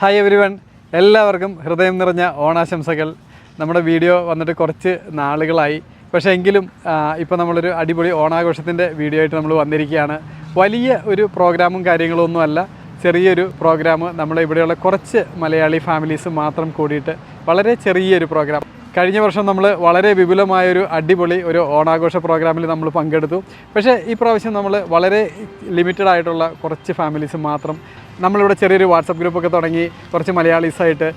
Hi every one എല്ലാവർക്കും ഹൃദയം നിറഞ്ഞ ഓണാശംസകൾ. നമ്മുടെ വീഡിയോ വന്നിട്ട് കുറച്ച് നാളുകളായി. പക്ഷേ എങ്കിലും ഇപ്പോൾ നമ്മളൊരു അടിപൊളി ഓണാഘോഷത്തിന്റെ വീഡിയോ ആയിട്ട് നമ്മൾ വന്നിരിക്കുകയാണ്. വലിയ ഒരു പ്രോഗ്രാമും കാര്യങ്ങളും ഒന്നുമല്ല ചെറിയൊരു പ്രോഗ്രാം. നമ്മുടെ ഇവിടെയുള്ള കുറച്ച് മലയാളി ഫാമിലീസ് മാത്രം കൂടിയിട്ട് വളരെ ചെറിയൊരു പ്രോഗ്രാം. കഴിഞ്ഞ വർഷം നമ്മൾ വളരെ വിപുലമായൊരു അടിപൊളി ഒരു ഓണാഘോഷ പ്രോഗ്രാമിൽ നമ്മൾ പങ്കെടുത്തു. പക്ഷേ ഈ പ്രാവശ്യം നമ്മൾ വളരെ ലിമിറ്റഡ് ആയിട്ടുള്ള കുറച്ച് ഫാമിലീസ് മാത്രം നമ്മളിവിടെ ചെറിയൊരു വാട്സപ്പ് ഗ്രൂപ്പൊക്കെ തുടങ്ങി കുറച്ച് മലയാളീസായിട്ട്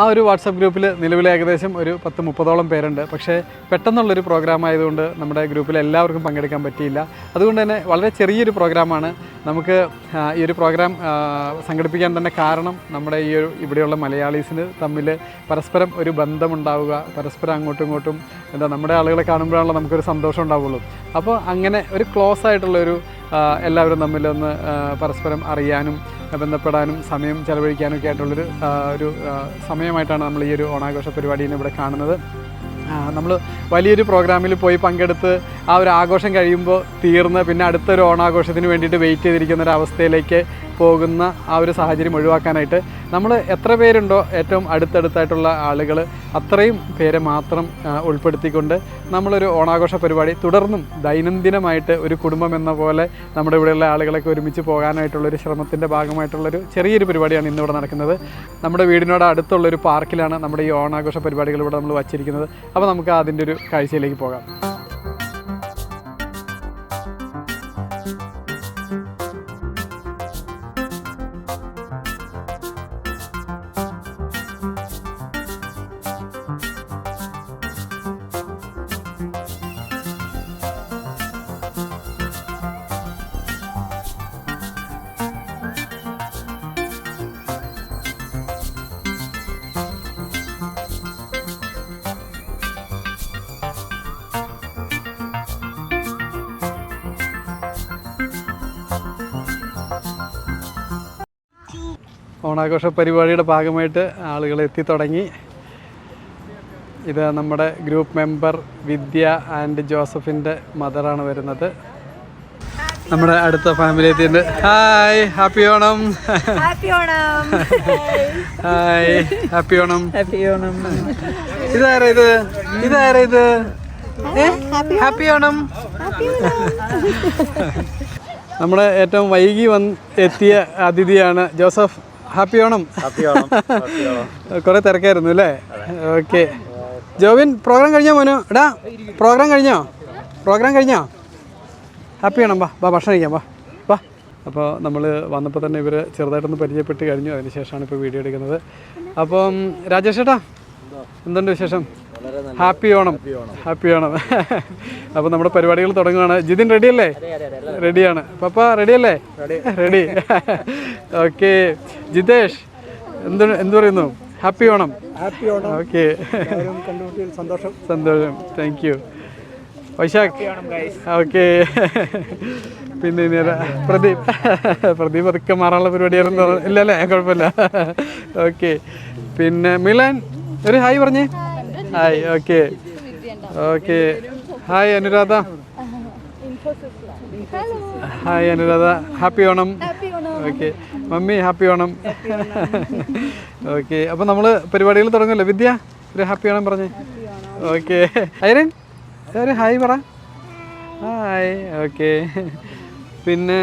ആ ഒരു വാട്സപ്പ് ഗ്രൂപ്പിൽ നിലവിൽ ഏകദേശം ഒരു പത്ത് മുപ്പതോളം പേരുണ്ട്. പക്ഷേ പെട്ടെന്നുള്ളൊരു പ്രോഗ്രാം ആയതുകൊണ്ട് നമ്മുടെ ഗ്രൂപ്പിൽ എല്ലാവർക്കും പങ്കെടുക്കാൻ പറ്റിയില്ല. അതുകൊണ്ട് തന്നെ വളരെ ചെറിയൊരു പ്രോഗ്രാമാണ് നമുക്ക് ഈ ഒരു പ്രോഗ്രാം സംഘടിപ്പിക്കാൻ തന്നെ കാരണം നമ്മുടെ ഈ ഒരു ഇവിടെയുള്ള മലയാളീസിന് തമ്മിൽ പരസ്പരം ഒരു ബന്ധമുണ്ടാവുക പരസ്പരം അങ്ങോട്ടും ഇങ്ങോട്ടും എന്താ നമ്മുടെ ആളുകളെ കാണുമ്പോഴാണല്ലോ നമുക്കൊരു സന്തോഷം ഉണ്ടാവുള്ളൂ. അപ്പോൾ അങ്ങനെ ഒരു ക്ലോസ് ആയിട്ടുള്ളൊരു എല്ലാവരും തമ്മിലൊന്ന് പരസ്പരം അറിയാനും ബന്ധപ്പെടാനും സമയം ചെലവഴിക്കാനും ഒക്കെ ആയിട്ടുള്ളൊരു ഒരു സമയമായിട്ടാണ് നമ്മൾ ഈ ഒരു ഓണാഘോഷ പരിപാടിയെ ഇവിടെ കാണുന്നത്. നമ്മൾ വലിയൊരു പ്രോഗ്രാമിൽ പോയി പങ്കെടുത്ത് ആ ഒരു ആഘോഷം കഴിയുമ്പോൾ തീർന്ന് പിന്നെ അടുത്തൊരു ഓണാഘോഷത്തിന് വേണ്ടിയിട്ട് വെയിറ്റ് ചെയ്തിരിക്കുന്ന ഒരു അവസ്ഥയിലേക്ക് പോകുന്ന ആ ഒരു സാഹചര്യം ഒഴിവാക്കാനായിട്ട് നമ്മൾ എത്ര പേരുണ്ടോ ഏറ്റവും അടുത്തടുത്തായിട്ടുള്ള ആളുകൾ അത്രയും പേരെ മാത്രം ഉൾപ്പെടുത്തിക്കൊണ്ട് നമ്മളൊരു ഓണാഘോഷ പരിപാടി തുടർന്നും ദൈനംദിനമായിട്ട് ഒരു കുടുംബം എന്ന പോലെ നമ്മുടെ ഇവിടെയുള്ള ആളുകളൊക്കെ ഒരുമിച്ച് പോകാനായിട്ടുള്ളൊരു ശ്രമത്തിന്റെ ഭാഗമായിട്ടുള്ളൊരു ചെറിയൊരു പരിപാടിയാണ് ഇന്നിവിടെ നടക്കുന്നത്. നമ്മുടെ വീടിനോട് അടുത്തുള്ളൊരു പാർക്കിലാണ് നമ്മുടെ ഈ ഓണാഘോഷ പരിപാടികൾ ഇവിടെ നമ്മൾ വച്ചിരിക്കുന്നത്. അപ്പോൾ നമുക്ക് അതിന്റെ ഒരു കാഴ്ചയിലേക്ക് പോകാം. ഓണാഘോഷ പരിപാടിയുടെ ഭാഗമായിട്ട് ആളുകൾ എത്തിത്തുടങ്ങി ഇത് നമ്മുടെ ഗ്രൂപ്പ് മെമ്പർ വിദ്യ ആൻഡ് ജോസഫിന്റെ മദറാണ് വരുന്നത്. നമ്മുടെ അടുത്ത ഫാമിലി എത്തിയിട്ടുണ്ട്. Hi happy Onam. Happy Onam. Hi happy Onam. Happy Onam. ഇതാരാ ഇത്? ഇതാരാ ഇത്? ഹാപ്പി ഓണം. നമ്മുടെ ഏറ്റവും വൈകി വന്ന് എത്തിയ അതിഥിയാണ് ജോസഫ്. ഹാപ്പി ഓണം. കുറെ തിരക്കായിരുന്നു അല്ലേ? ഓക്കെ ജോവിൻ പ്രോഗ്രാം കഴിഞ്ഞോ മോനു? എടാ പ്രോഗ്രാം കഴിഞ്ഞോ? പ്രോഗ്രാം കഴിഞ്ഞോ? ഹാപ്പി ആണോ വാ വാ ഭക്ഷണം കഴിക്കാം വാ വാ. അപ്പോൾ നമ്മൾ വന്നപ്പോൾ തന്നെ ഇവർ ചെറുതായിട്ടൊന്ന് പരിചയപ്പെട്ട് കഴിഞ്ഞു. അതിന് ശേഷമാണ് ഇപ്പോൾ വീഡിയോ എടുക്കുന്നത്. അപ്പം രാജേഷ് ചേട്ടാ എന്തുണ്ട് വിശേഷം? ഹാപ്പി ഓണം. ഹാപ്പി ഓണം. അപ്പോൾ നമ്മുടെ പരിപാടികൾ തുടങ്ങുകയാണ് ജിതിൻ റെഡി അല്ലേ? റെഡിയാണ് പപ്പ റെഡി അല്ലേ? റെഡി ഓക്കെ ജിതേഷ് എന്ത് എന്ത് പറയുന്നു? Happy Onam. Happy Onam. Okay സന്തോഷം. സന്തോഷം. Thank you Vaishakh. ഓക്കെ പിന്നെ ഇനി? പ്രദീപ്. പ്രദീപ് അതൊക്കെ മാറാനുള്ള പരിപാടിയായിരുന്നു ഇല്ലല്ലേ? ഇല്ല അല്ലേ കുഴപ്പമില്ല. ഓക്കെ പിന്നെ മിലാൻ ഒരു ഹായ് പറഞ്ഞേ. Hi okay okay hi Anuradha hi Anuradha happy Onam okay mummy happy Onam okay അപ്പോൾ നമ്മൾ പരിപാടികൾ തുടങ്ങുമല്ലോ. വിദ്യ ഒരു ഹാപ്പി ഓണം പറഞ്ഞേ. ഓക്കെ ഐരൻ ഒരു ഹായ് പറ. ഹായ് ഓക്കെ പിന്നെ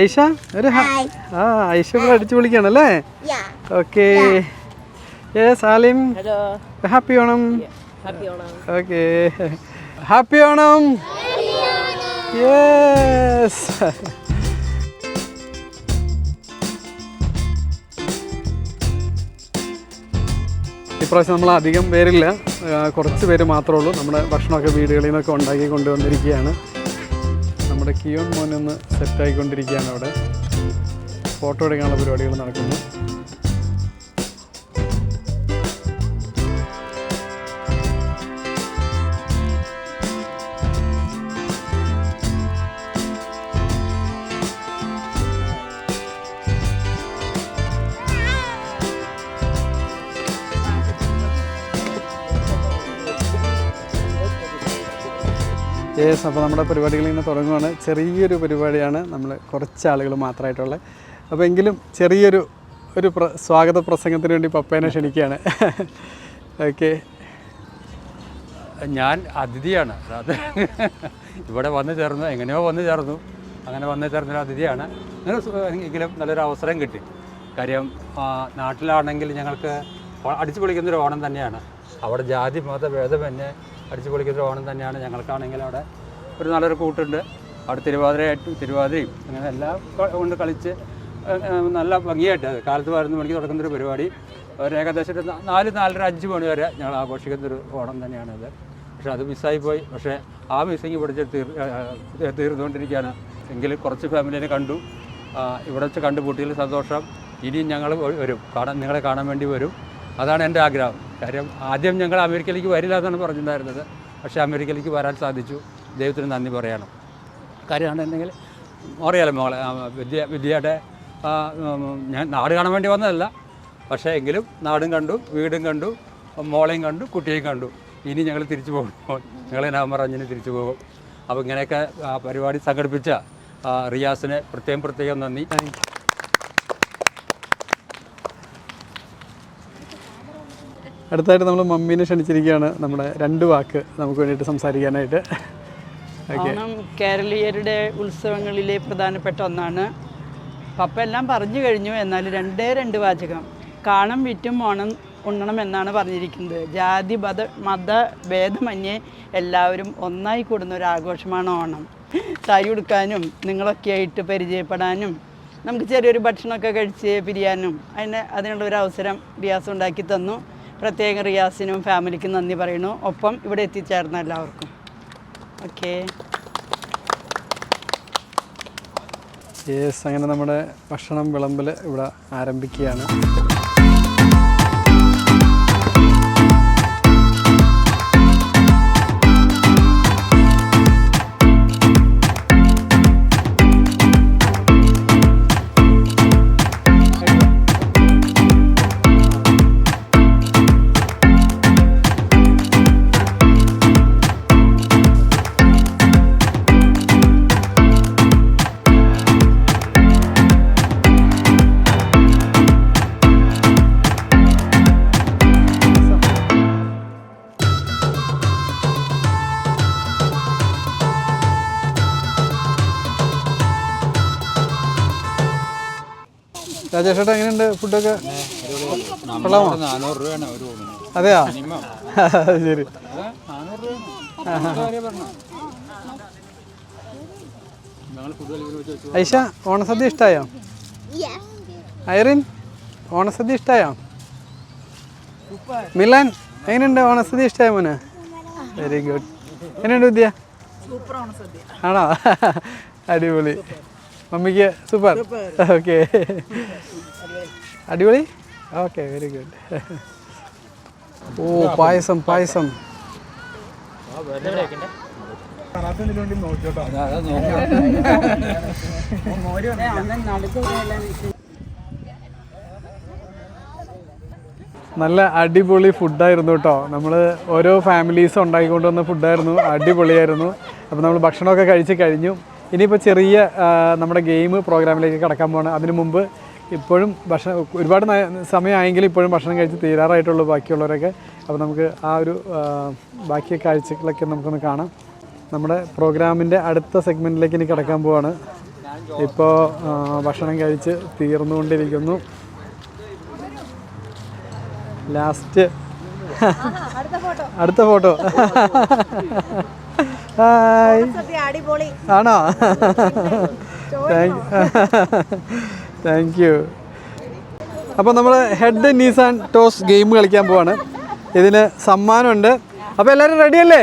ഐഷ ഒരു ഹായ് ആ ഐഷ ഇവിടെ അടിച്ചു വിളിക്കുകയാണല്ലേ okay yes Alim hello. Happy Onam. Happy Onam. Okay. Happy Onam. Yes ഇപ്രാവശ്യം നമ്മൾ അധികം പേരില്ല. കുറച്ച് പേര് മാത്രമേ ഉള്ളൂ. നമ്മുടെ ഭക്ഷണമൊക്കെ വീടുകളിൽ നിന്നൊക്കെ ഉണ്ടാക്കി കൊണ്ടുവന്നിരിക്കുകയാണ്. നമ്മുടെ കിയോൺ മോനൊന്ന് സെറ്റായിക്കൊണ്ടിരിക്കുകയാണ് അവിടെ. ഫോട്ടോ എടുക്കാനുള്ള പരിപാടികൾ നടക്കുന്നു. യേസ് അപ്പോൾ നമ്മുടെ പരിപാടികൾ ഇങ്ങനെ തുടങ്ങുകയാണ് ചെറിയൊരു പരിപാടിയാണ്. നമ്മൾ കുറച്ച് ആളുകൾ മാത്രമായിട്ടുള്ള. അപ്പോൾ എങ്കിലും ചെറിയൊരു ഒരു പ്ര സ്വാഗത പ്രസംഗത്തിന് വേണ്ടി പപ്പേനെ ക്ഷണിക്കുകയാണ്. ഓക്കെ. ഞാൻ അതിഥിയാണ്. അത് ഇവിടെ വന്നു ചേർന്നു എങ്ങനെയോ വന്നു ചേർന്നു. അങ്ങനെ വന്നു ചേർന്നൊരു അതിഥിയാണ്. എങ്കിലും നല്ലൊരു അവസരം കിട്ടി. കാര്യം നാട്ടിലാണെങ്കിൽ ഞങ്ങൾക്ക് അടിച്ചു പൊളിക്കുന്നൊരു ഓണം തന്നെയാണ്. അവിടെ ജാതി മത ഭേദമന്യേ അടിച്ചു പൊളിക്കുന്നൊരു ഓണം തന്നെയാണ് ഞങ്ങൾക്കാണെങ്കിൽ അവിടെ ഒരു നല്ലൊരു കൂട്ടുണ്ട്. അവിടെ തിരുവാതിരയായിട്ടും തിരുവാതിരയും അങ്ങനെ എല്ലാം കൊണ്ട് കളിച്ച് നല്ല ഭംഗിയായിട്ട് കാലത്ത് പതിനൊന്ന് മണിക്ക് തുടങ്ങുന്നൊരു പരിപാടി. ഒരു ഏകദേശം ഒരു നാല് നാലര അഞ്ച് മണി വരെ ഞങ്ങൾ ആഘോഷിക്കുന്നൊരു ഓണം തന്നെയാണിത്. പക്ഷേ അത് മിസ്സായി പോയി. പക്ഷേ ആ മിസ്സിങ് പിടിച്ച് തീർ തീർന്നുകൊണ്ടിരിക്കുകയാണ്. എങ്കിലും കുറച്ച് ഫാമിലിനെ കണ്ടു. ഇവിടെ വെച്ച് കണ്ടുപൂട്ടിയതിൽ സന്തോഷം. ഇനിയും ഞങ്ങൾ വരും. കാണാൻ നിങ്ങളെ കാണാൻ വേണ്ടി വരും. അതാണ് എന്റെ ആഗ്രഹം. കാര്യം ആദ്യം ഞങ്ങൾ അമേരിക്കയിലേക്ക് വരില്ല എന്നാണ് പറഞ്ഞിട്ടുണ്ടായിരുന്നത്. പക്ഷേ അമേരിക്കയിലേക്ക് വരാൻ സാധിച്ചു. ദൈവത്തിന് നന്ദി പറയണം. കാര്യമാണെന്നുണ്ടെങ്കിൽ അറിയാലോ മോളെ വിദ്യ വിദ്യയുടെ ഞാൻ നാട് കാണാൻ വേണ്ടി വന്നതല്ല. പക്ഷേ എങ്കിലും നാടും കണ്ടു വീടും കണ്ടു മോളെയും കണ്ടു കുട്ടിയെയും കണ്ടു. ഇനി ഞങ്ങൾ തിരിച്ചു പോകും. ഞങ്ങൾ നവംബർ അഞ്ചിന് തിരിച്ചു പോകും. അപ്പോൾ ഇങ്ങനെയൊക്കെ പരിപാടി സംഘടിപ്പിച്ച റിയാസിന് പ്രത്യേകം പ്രത്യേകം നന്ദി. അടുത്തായിട്ട് നമ്മൾ മമ്മീനെ ക്ഷണിച്ചിരിക്കുകയാണ്. നമ്മുടെ രണ്ട് വാക്ക് നമുക്ക് വേണ്ടിയിട്ട് സംസാരിക്കാനായിട്ട്. ഓണം കേരളീയരുടെ ഉത്സവങ്ങളിലെ പ്രധാനപ്പെട്ട ഒന്നാണ്. പപ്പ എല്ലാം പറഞ്ഞു കഴിഞ്ഞു എന്നാൽ രണ്ടേ രണ്ട് വാചകം. കാണം വിറ്റും ഓണം ഉണ്ണണം എന്നാണ് പറഞ്ഞിരിക്കുന്നത്. ജാതി മത മത ഭേദമന്യേ എല്ലാവരും ഒന്നായി കൂടുന്ന ഒരു ആഘോഷമാണ് ഓണം. തരി ഉടുക്കാനും നിങ്ങളൊക്കെ ആയിട്ട് പരിചയപ്പെടാനും നമുക്ക് ചെറിയൊരു ഭക്ഷണമൊക്കെ കഴിച്ച് പിരിയാനും അതിന് അതിനുള്ള ഒരു അവസരം റിയാസ് ഉണ്ടാക്കി തന്നു. പ്രത്യേകം റിയാസിനും ഫാമിലിക്കും നന്ദി പറയുന്നു. ഒപ്പം ഇവിടെ എത്തിച്ചേർന്ന എല്ലാവർക്കും. ഓക്കേ. യെസ് അങ്ങനെ നമ്മുടെ ഭക്ഷണം വിളമ്പൽ ഇവിടെ ആരംഭിക്കുകയാണ്. രാജേഷ് ചേട്ടാ എങ്ങനെയുണ്ട് ഫുഡൊക്കെ? കൊള്ളാമോ? അതെയാ? ശരി. ഐഷ ഓണസദ്യ ഇഷ്ടായോ? ഐറിൻ ഓണസദ്യ ഇഷ്ടായോ? മിലാൻ എങ്ങനെയുണ്ട് ഓണസദ്യ ഇഷ്ടായോ മോനെ? വെരി ഗുഡ് എങ്ങനെയുണ്ട് വിദ്യ? ആണോ? അടിപൊളി. മമ്മിക്ക് സൂപ്പർ. ഓക്കെ. അടിപൊളി? ഓക്കെ വെരി ഗുഡ് ഓ പായസം പായസം. നല്ല അടിപൊളി ഫുഡായിരുന്നു കേട്ടോ. നമ്മൾ ഓരോ ഫാമിലീസ് ഉണ്ടാക്കിക്കൊണ്ട് വന്ന ഫുഡായിരുന്നു. അടിപൊളിയായിരുന്നു. അപ്പോൾ നമ്മൾ ഭക്ഷണമൊക്കെ കഴിച്ച് കഴിഞ്ഞു. ഇനിയിപ്പോൾ ചെറിയ നമ്മുടെ ഗെയിം പ്രോഗ്രാമിലേക്ക് കടക്കാൻ പോകണം അതിനു മുമ്പ് ഇപ്പോഴും ഭക്ഷണം ഒരുപാട് സമയമായെങ്കിലും ഇപ്പോഴും ഭക്ഷണം കഴിച്ച് തീരാറായിട്ടുള്ളൂ ബാക്കിയുള്ളവരൊക്കെ. അപ്പോൾ നമുക്ക് ആ ഒരു ബാക്കി കാഴ്ചകളൊക്കെ നമുക്കൊന്ന് കാണാം. നമ്മുടെ പ്രോഗ്രാമിന്റെ അടുത്ത സെഗ്മെന്റിലേക്ക് ഇനി കിടക്കാൻ പോവാണ്. ഇപ്പോൾ ഭക്ഷണം കഴിച്ച് തീർന്നുകൊണ്ടിരിക്കുന്നു. ലാസ്റ്റ് അടുത്ത ഫോട്ടോ. ഹായ് ആണോ? താങ്ക് യു അപ്പോൾ നമ്മൾ head knees and toes game കളിക്കാൻ പോവാണ്. ഇതിന് സമ്മാനമുണ്ട്. അപ്പോൾ എല്ലാവരും റെഡി അല്ലേ?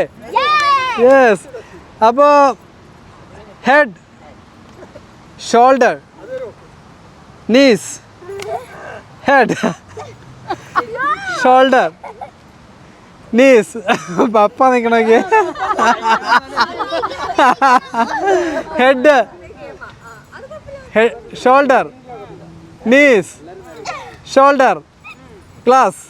യെസ് അപ്പോൾ head shoulder knees head shoulder knees. പപ്പ നിക്കണേ head. Shoulder. Knees. Shoulder. Class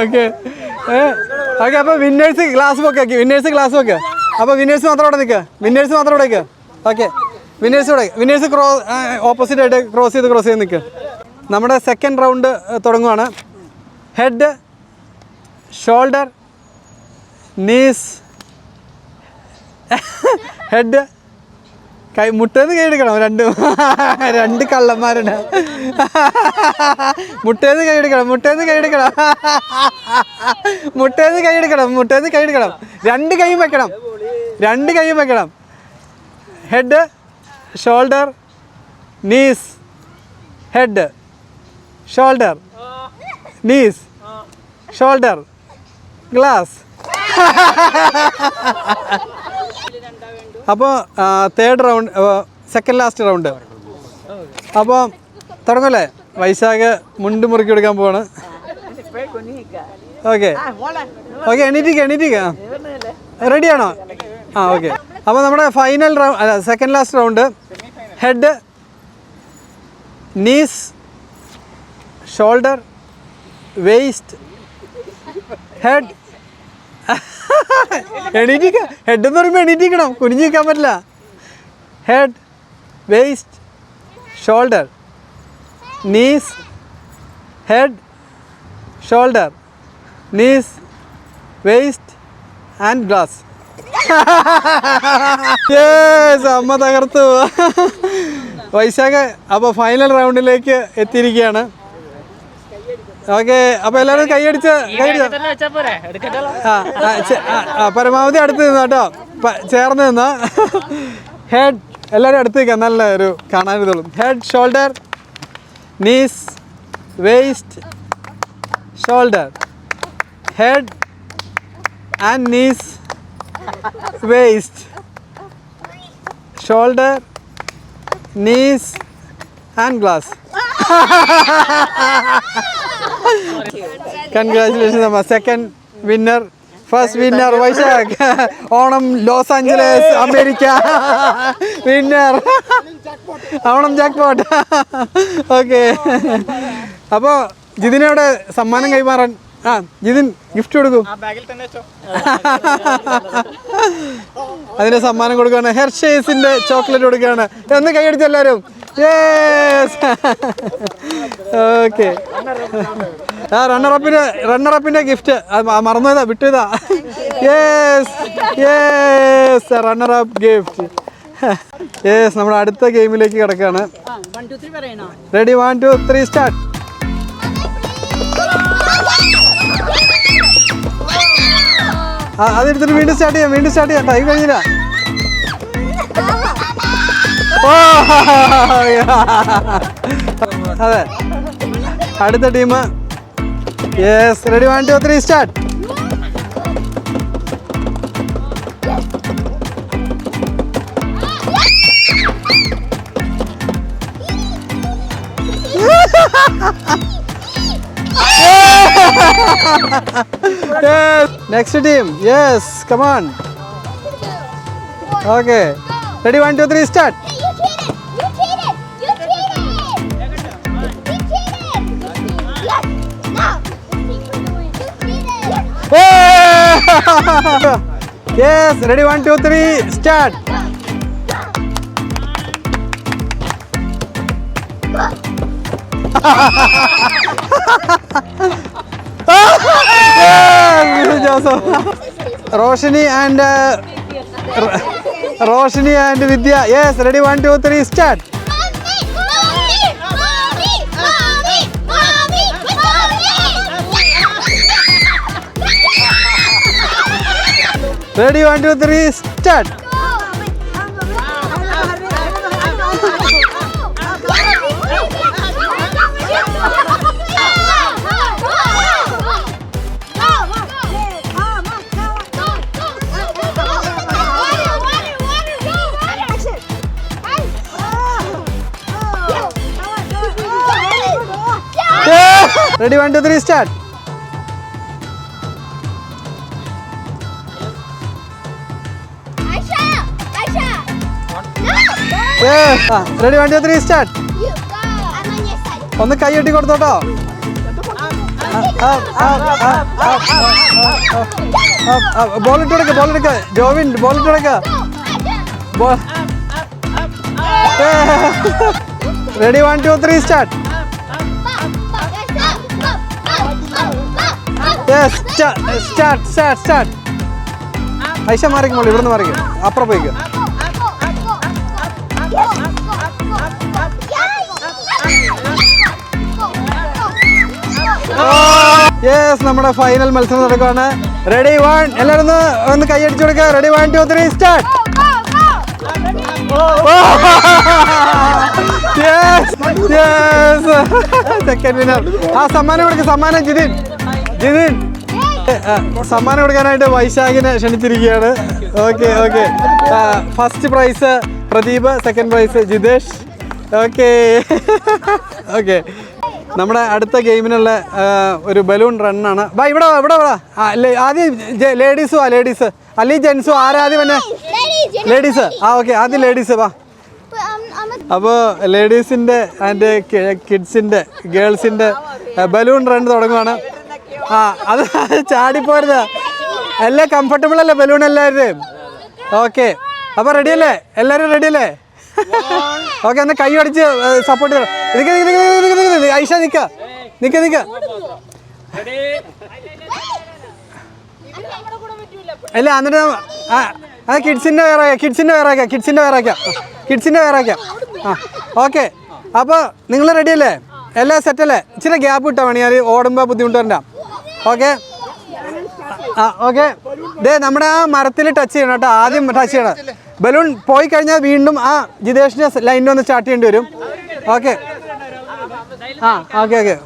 okay. Okay അപ്പോൾ വിന്നേഴ്സ് ക്ലാസ് ഒക്കെ ആക്കി വിന്നേഴ്സ് ക്ലാസ് ഒക്കെ അപ്പോൾ വിന്നേഴ്സ് മാത്രം അവിടെ നിൽക്കുക വിന്നേഴ്സ് മാത്രം അവിടെ നിൽക്കുക ഓക്കെ. വിന്നേഴ്സ് ഇവിടെ വിന്നേഴ്സ് ക്രോ ഓപ്പോസിറ്റ് ആയിട്ട് ക്രോസ് ചെയ്ത് ക്രോസ് ചെയ്ത് നിൽക്കുക നമ്മുടെ സെക്കൻഡ് റൗണ്ട് തുടങ്ങുവാണ്. ഹെഡ് ഷോൾഡർ നീസ് ഹെഡ് കൈ മുട്ടേന്ന് കൈ എടുക്കണം രണ്ട് രണ്ട് കള്ളന്മാരുണ്ട് മുട്ടേന്ന് കൈ എടുക്കണം മുട്ടേന്ന് കൈ എടുക്കണം. മുട്ടേന്ന് കൈ എടുക്കണം മുട്ടേന്ന് കൈ എടുക്കണം. രണ്ട് കൈയും വെക്കണം രണ്ട് കൈയും വെക്കണം. Head shoulder knees head shoulder knees shoulder glass അപ്പോൾ third round second last round അപ്പോൾ തുടങ്ങല്ലേ? വൈശാഖ് മുണ്ട് മുറുക്കി എടുക്കാൻ പോവാണ്. ഓക്കെ ഓക്കെ എണീറ്റിക്ക എണീറ്റിക്ക. റെഡിയാണോ ആ ഓക്കെ അപ്പോൾ നമ്മുടെ ഫൈനൽ റൗണ്ട് അല്ല second last round head knees shoulder waist head എണീറ്റിക്ക head എന്ന് പറയുമ്പോൾ എണീറ്റിക്കണം കുനിഞ്ഞു നിൽക്കാൻ പറ്റില്ല. Head waist shoulder knees head shoulder knees waist and glass yes അമ്മ തകർത്തു. വൈശാഖ അപ്പോൾ ഫൈനൽ റൗണ്ടിലേക്ക് എത്തിയിരിക്കുകയാണ്. ഓക്കെ അപ്പൊ എല്ലാവരും കൈയടിച്ച് കൈയടിച്ച് ആ, പരമാവധി അടുത്ത് നിന്ന് കേട്ടോ. ചേർന്ന് നിന്ന്. ഹെഡ് എല്ലാവരും അടുത്ത് നിൽക്കാം നല്ല ഒരു കാണാൻ ഇതുള്ളൂ. Head shoulder knees waist shoulder head and knees waist shoulder knees and glass congratulation അമ്മ second winner first winner Vaishakh Onam Los Angeles America. Winner Onam jackpot okay അപ്പോൾ ജിതിനോട് സമ്മാനം കൈമാറാൻ ആ ജിതിൻ ഗിഫ്റ്റ് കൊടുക്കൂ. അതിന് സമ്മാനം കൊടുക്കുകയാണ്. ഹെർഷേസിന്റെ ചോക്ലേറ്റ് കൊടുക്കുകയാണ്. ഒന്ന് കൈയടിച്ച് എല്ലാവരും? ഓക്കെ ആ റണ്ണറപ്പിന് റണ്ണറപ്പിന്റെ ഗിഫ്റ്റ് മറന്നതാ വിട്ടതാ yes yes runner up gift yes നമ്മുടെ അടുത്ത ഗെയിമിലേക്ക് പറയണോ? Ready one two three start അതെടുത്തിട്ട് വീണ്ടും സ്റ്റാർട്ട് ചെയ്യാം വീണ്ടും സ്റ്റാർട്ട് ചെയ്യാം. ടൈം കഴിഞ്ഞില്ല. അതെ അടുത്ത team yes ready one two three start yes. Next team. Yes. Come on. Okay. Ready? One, two, yes. Ready? One, two, three. Start. yes, Joseph. Roshni and uh, Ro- Roshni and Vidya. Yes. Ready? Ready one two three start. Ready, one, two, three, start. Yes. Ah, ready? One, start. ഒന്ന് കൈയ്യട്ടി കൊടുത്തോട്ടോ ball ഇട്ട് കൊടുക്ക ball എടുക്ക Jovin ball ഇട്ട് കൊടുക്ക ready one two three start start start start Aisha മാറിക്കുമ്പോൾ ഇവിടുന്ന് മാറിക്കും അപ്പുറം പോയിക്കോ യെസ് നമ്മുടെ ഫൈനൽ മത്സരം നടക്കുകയാണ്. റെഡി വൺ എല്ലാവരും ഒന്ന് ഒന്ന് കൈയടിച്ചു കൊടുക്കുക. Ready one two three start second ആ സമ്മാനം കൊടുക്കുക സമ്മാനം ജിതിൻ. ജിതിൻ. സമ്മാനം കൊടുക്കാനായിട്ട് വൈശാഖിനെ ക്ഷണിച്ചിരിക്കുകയാണ്. Okay okay first prize Pradeep. Second prize Jithesh. Okay okay നമ്മുടെ അടുത്ത ഗെയിമിനുള്ള ഒരു ബലൂൺ റണ്ണാണ്. ബാ ഇവിടെ ഇവിടെ ലേ- ആദ്യം ലേഡീസും ആ ലേഡീസ്. അല്ലെങ്കിൽ ജെൻസും ആരാദ്യം തന്നെ ലേഡീസ്. ആ ഓക്കെ ആദ്യം ലേഡീസ് വാ. അപ്പോൾ ലേഡീസിന്റെ ആൻഡ് കിഡ്സിന്റെ ഗേൾസിന്റെ ബലൂൺ റൺ തുടങ്ങുവാണ്. ആ അത് ചാടിപ്പോരുത്. എല്ലാം കംഫർട്ടബിൾ അല്ലേ ബലൂൺ എല്ലാവരും ഓക്കെ. അപ്പോൾ റെഡിയല്ലേ എല്ലാവരും റെഡി അല്ലേ? ഓക്കെ എന്നാൽ കൈ അടിച്ച് സപ്പോർട്ട് ചെയ്യണം ഐഷ നിക്ക. നിക്ക നിക്ക. അല്ല എന്നിട്ട് ആ കിഡ്സിന്റെ വേറെ കിഡ്സിന്റെ വേറെ കിഡ്സിന്റെ വേറെ കിഡ്സിന്റെ വേറെ ആ ഓക്കെ. അപ്പോൾ നിങ്ങൾ റെഡി അല്ലേ? എല്ലാം സെറ്റ് അല്ലേ? ഇച്ചിരി ഗ്യാപ്പ് കിട്ടാൻ വേണി ഞാൻ ഓടുമ്പോൾ ബുദ്ധിമുട്ട് വരണ്ട ഓക്കെ. ആ ഓക്കെ. ദേ നമ്മുടെ ആ മരത്തിൽ ടച്ച് ചെയ്യണം കേട്ടോ. ആദ്യം ടച്ച് ചെയ്യണം. ബലൂൺ പോയി കഴിഞ്ഞാൽ വീണ്ടും ആ ജിതേഷിന്റെ ലൈനിൽ ഒന്ന് സ്റ്റാർട്ട് ചെയ്യേണ്ടി വരും. ഓക്കെ ആ ഓക്കെ ഓക്കെ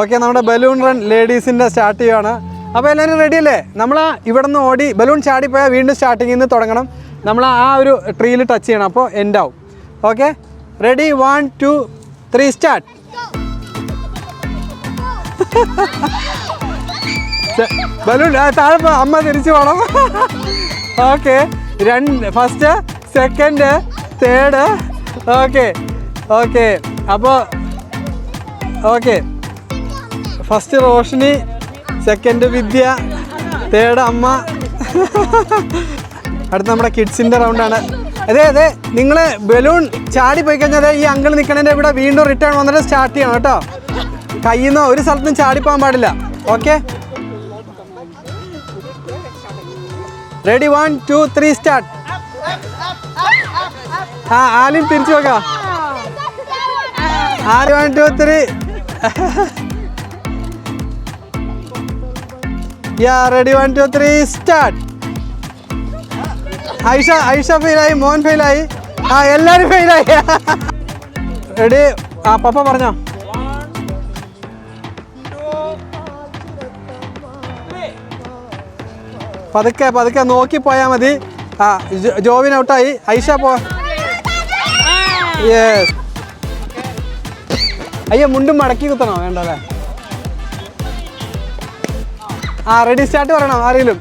ഓക്കെ നമ്മുടെ ബലൂൺ റൺ ലേഡീസിന്റെ സ്റ്റാർട്ട് ചെയ്യുവാണ്. അപ്പോൾ എല്ലാവരും റെഡി അല്ലേ? നമ്മൾ ഇവിടെ നിന്ന് ഓടി ബലൂൺ ചാടിപ്പോയാൽ വീണ്ടും സ്റ്റാർട്ടിങ്ങിൽ നിന്ന് തുടങ്ങണം. നമ്മൾ ആ ഒരു ട്രീയിൽ ടച്ച് ചെയ്യണം. അപ്പോൾ എൻഡ് ആവും. Okay ready one two three start balloon താഴെ അമ്മ തിരിച്ചു പോകണം ഓക്കെ രണ്ട് first second third okay okay അപ്പോൾ okay first Roshini second Vidya third അമ്മ. അടുത്ത നമ്മുടെ കിഡ്സിന്റെ റൗണ്ടാണ് അതെ അതെ നിങ്ങൾ ബലൂൺ ചാടി പോയി കഴിഞ്ഞാൽ ഈ അങ്കിൾ നിൽക്കണതിന്റെ ഇവിടെ വീണ്ടും റിട്ടേൺ വന്നിട്ട് സ്റ്റാർട്ട് ചെയ്യണം കേട്ടോ. കയ്യിൽ നിന്ന് ഒരു സ്ഥലത്തും ചാടിപ്പോകാൻ പാടില്ല. Okay ready one two three start ആ ആലിൻ തിരിച്ചു നോക്കാം ആര് one two three yeah ready one two three start Aisha Aisha ഫെയിലായി മോൻ ഫെയിലായി. ആ എല്ലാവരും ഫെയിലായി. റെഡി ആ പപ്പ പറഞ്ഞോ. പതുക്കെ പതുക്കെ നോക്കി പോയാൽ മതി. ആ ജോവിൻ ഔട്ടായി. ഐഷ പോ യെസ് അയ്യോ മുണ്ടും മടക്കി കുത്തണോ? വേണ്ടല്ലേ? ആ റെഡി സ്റ്റാർട്ട് പറയണം ആരെങ്കിലും.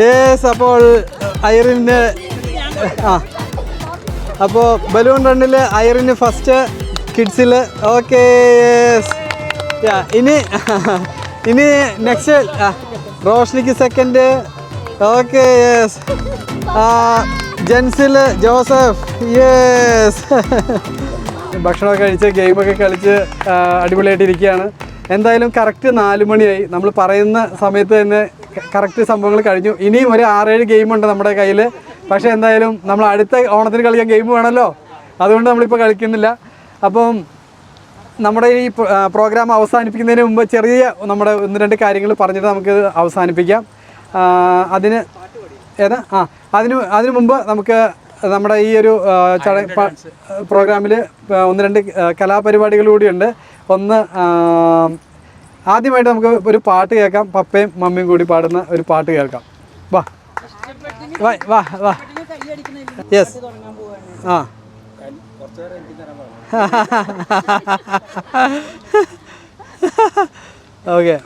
യെസ് അപ്പോൾ ഐറിന് ആ. അപ്പോൾ ബലൂൺ റണ്ണിൽ ഐറിന് ഫസ്റ്റ് കിഡ്സിൽ ഓക്കെ ഇനി ഇനി next റോഷ്നിക്ക് second okay yes Jensil Joseph. Yes ഭക്ഷണമൊക്കെ കഴിച്ച് ഗെയിമൊക്കെ കളിച്ച് അടിപൊളിയായിട്ട് ഇരിക്കുകയാണ് എന്തായാലും കറക്റ്റ് നാല് മണിയായി. നമ്മൾ പറയുന്ന സമയത്ത് തന്നെ കറക്റ്റ് സംഭവങ്ങൾ കഴിഞ്ഞു. ഇനിയും ഒരു ആറേഴ് ഗെയിമുണ്ട് നമ്മുടെ കയ്യിൽ പക്ഷേ എന്തായാലും നമ്മൾ അടുത്ത ഓണത്തിന് കളിക്കാൻ ഗെയിം വേണമല്ലോ അതുകൊണ്ട് നമ്മളിപ്പോൾ കളിക്കുന്നില്ല. അപ്പം നമ്മുടെ ഈ പ്രോഗ്രാം അവസാനിപ്പിക്കുന്നതിന് മുമ്പ് ചെറിയ നമ്മുടെ ഒന്ന് രണ്ട് കാര്യങ്ങൾ പറഞ്ഞിട്ട് നമുക്ക് അവസാനിപ്പിക്കാം. അതിന് ഏതാ? ആ അതിന് അതിന് മുമ്പ് നമുക്ക് നമ്മുടെ ഈ ഒരു പ്രോഗ്രാമിൽ ഒന്ന് രണ്ട് കലാപരിപാടികൾ കൂടിയുണ്ട് ഒന്ന് ആദ്യമായിട്ട് നമുക്ക് ഒരു പാട്ട് കേൾക്കാം. പപ്പയും മമ്മിയും കൂടി പാടുന്ന ഒരു പാട്ട് കേൾക്കാം. വാ. വാ വാ വാ. യെസ് ആ. ഓക്കെ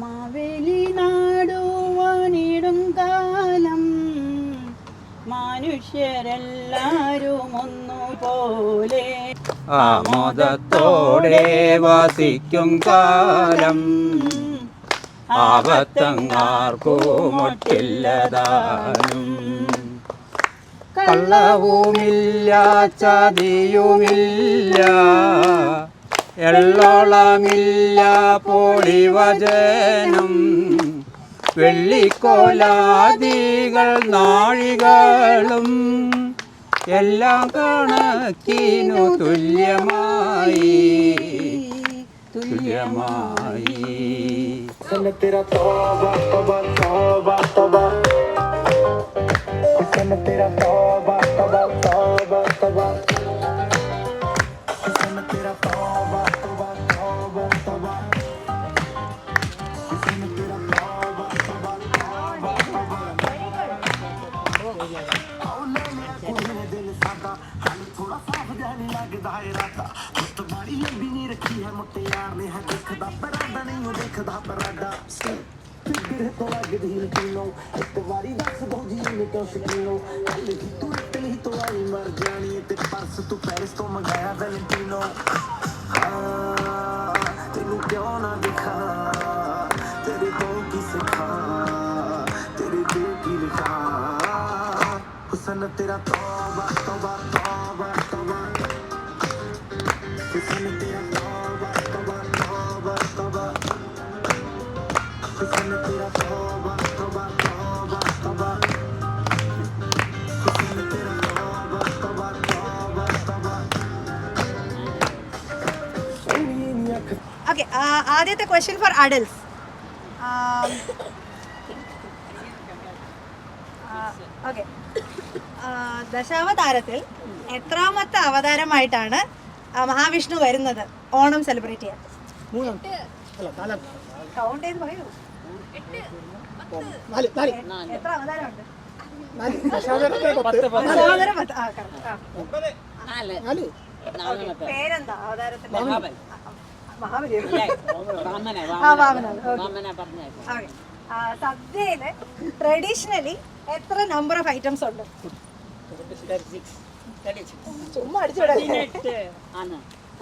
മാവേലി നാടുവാനിടും കാലം മനുഷ്യരെല്ലാരും ആമോദത്തോടെ വസിക്കും കാലം. ആപത്തങ്ങാർക്കുമൊട്ടില്ലതാനും. കള്ളവുമില്ല ചതിയുമില്ല. എള്ളോളമില്ല പൊളിവചനം. വെള്ളിക്കോലാദികൾ നാഴികളും എല്ലാം കണക്കിനു തുല്യമായി. തുല്യമായി. തെര തോബ തോബ തോബ തോബ തെര തോബ തോബ തോബ ਰੱਖਦਾ ਪਰਾਡਾ ਸਟੇਪ ਫਿਰ ਤੋਂ ਲੱਗਦੀ ਲਕੀਨੋ ਇੱਕ ਵਾਰੀ ਦੱਸ ਦੋ ਜੀ ਨੇ ਕਿਉਂ ਸ਼ਕੀਨੋ ਕੱਲ ਹੀ ਤੂੰ ਇਟਲੀ ਤੋਂ ਆਈ ਮਰ ਜਾਣੀ ਤੇ ਪਰਸ ਤੂੰ ਪੈਰਿਸ ਤੋਂ ਮੰਗਾਇਆ ਵੈਲੈਂਟੀਨੋ ਤੈਨੂੰ ਕਿਉਂ ਨਾ ਦਿਖਾ ਤੇਰੇ ਤੋਂ ਕੀ ਸਿੱਖਾ ਤੇਰੇ ਦਿਲ ਕੀ ਲਿਖਾ ਹੁਸਨ ਤੇਰਾ ਤੋਬਾ ਤੋਬਾ ਤੋਬਾ ਤੋਬਾ ਹੁਸਨ ਤੇਰਾ ആദ്യത്തെ ക്വസ്റ്റ്യൻ ഫോർ അഡൽസ് ഓക്കെ ദശാവതാരത്തിൽ എത്രാമത്തെ അവതാരമായിട്ടാണ് മഹാവിഷ്ണു വരുന്നത്? ഓണം സെലിബ്രേറ്റ് ചെയ്യാൻ. കൗണ്ട് ചെയ്ത് പറയൂ. എത്ര അവതാരമുണ്ട്. പേരെന്താ അവതാരത്തിന്റെ സദ്യയിൽ ട്രഡീഷണലി എത്ര നമ്പർ ഓഫ് ഐറ്റംസ് ഉണ്ട്? ചുമ്മാ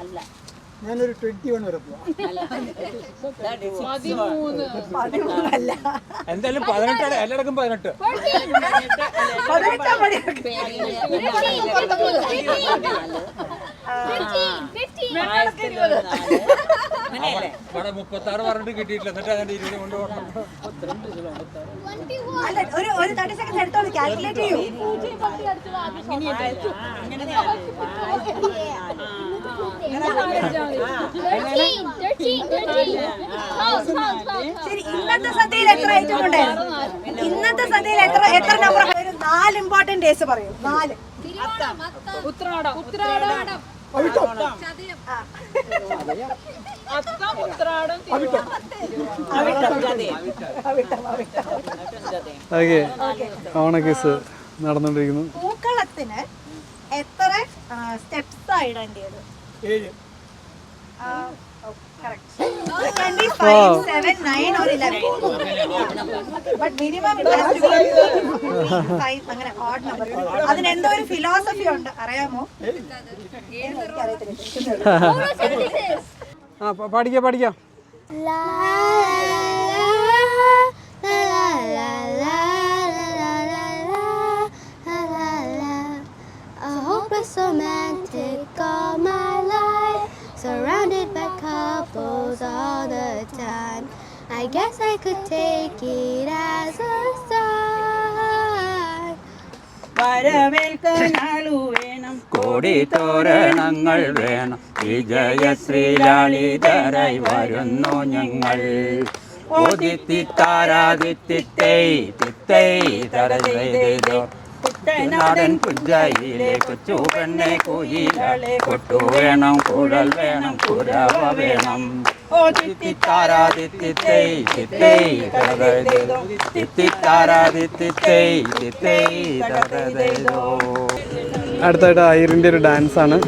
അല്ല. ഞാനൊരു ട്വന്റി വൺ വരെ എന്തായാലും പതിനെട്ടാണ് എല്ലായിടക്കും പതിനെട്ട്. പതിനെട്ടാം മുപ്പത്തി ആറ് പറഞ്ഞിട്ട് കിട്ടിയിട്ടില്ല. എന്നിട്ട് അതിന്റെ ഇരുപത് കൊണ്ടുപോകണം അല്ല ഒരു ഒരു തേർട്ടി സെക്കൻഡ് എടുത്തോളൂ. കാൽക്കുലേറ്റ് ചെയ്യൂ. ശരി ഇന്നത്തെ സദ്യയിൽ എത്ര ഐറ്റം ഉണ്ടായിരുന്നു ഇന്നത്തെ സദ്യയിൽ എത്ര എത്ര നമ്പർ ഒരു നാല് ഇമ്പോർട്ടന്റ് ഡേസ് പറയൂ. നാല്. ഓക്കെ. ഓണക്കിസ് നടന്നുകൊണ്ടിരിക്കുന്നു. പൂക്കളത്തിന് എത്ര സ്റ്റെപ്സ് ഇടേണ്ടത് ഏഴ്. Wow. Seven, nine or eleven. But minimum it has to be five. അങ്ങനെ odd number. അതിന് എന്തോ ഒരു ഫിലോസഫി ഉണ്ട് അറിയാമോ ആ പഠിക്കാം പഠിക്കാം So many. Couples all the time. I guess I could take it as a sign. വരവേൽക്കാനാളു വേണം കോടി തോരണങ്ങൾ വേണം വിജയശ്രീലാളിതരായി വരുന്നു ഞങ്ങൾ ഓദിത്തിത്താരാദിത്തിത്തൈ തിത്തൈ തരതോ നാടൻ കുഞ്ചായിലെ കൊച്ചു പെണ്ണെ കുയിലെ കൊട്ടു വേണം കുഴൽ വേണം കുരവ വേണം. അടുത്തായിട്ട് അയറിന്റെ ഒരു ഡാൻസ് ആണ്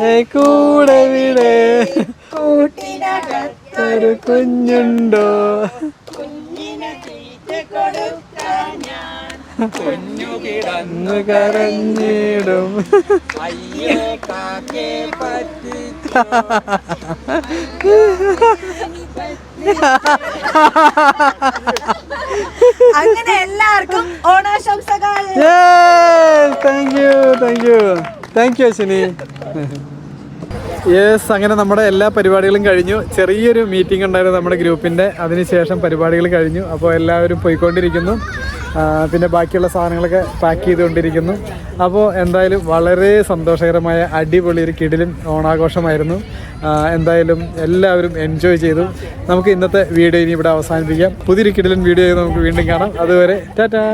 കൂടെ വിടെ കൂട്ടിനകത്തൊരു കുഞ്ഞുണ്ടോ? കിടന്നു കരഞ്ഞിടും. അങ്ങനെ എല്ലാവർക്കും ഓണാശംസകൾ. Thank you thank you thank you Ashwini. Yes അങ്ങനെ നമ്മുടെ എല്ലാ പരിപാടികളും കഴിഞ്ഞു. ചെറിയൊരു മീറ്റിംഗ് ഉണ്ടായിരുന്നു നമ്മുടെ ഗ്രൂപ്പിന്റെ. അതിനുശേഷം പരിപാടികൾ കഴിഞ്ഞു. അപ്പോൾ എല്ലാവരും പോയിക്കൊണ്ടിരിക്കുന്നു. പിന്നെ ബാക്കിയുള്ള സാധനങ്ങളൊക്കെ പാക്ക് ചെയ്തുകൊണ്ടിരിക്കുന്നു. അപ്പോൾ എന്തായാലും വളരെ സന്തോഷകരമായ അടിപൊളി ഒരു കിടിലും ഓണാഘോഷമായിരുന്നു. എന്തായാലും എല്ലാവരും എൻജോയ് ചെയ്തു. നമുക്ക് ഇന്നത്തെ വീഡിയോ ഇനി ഇവിടെ അവസാനിപ്പിക്കാം. പുതിയൊരു കിടിലൻ വീഡിയോ നമുക്ക് വീണ്ടും കാണാം. അതുവരെ ടാറ്റാ.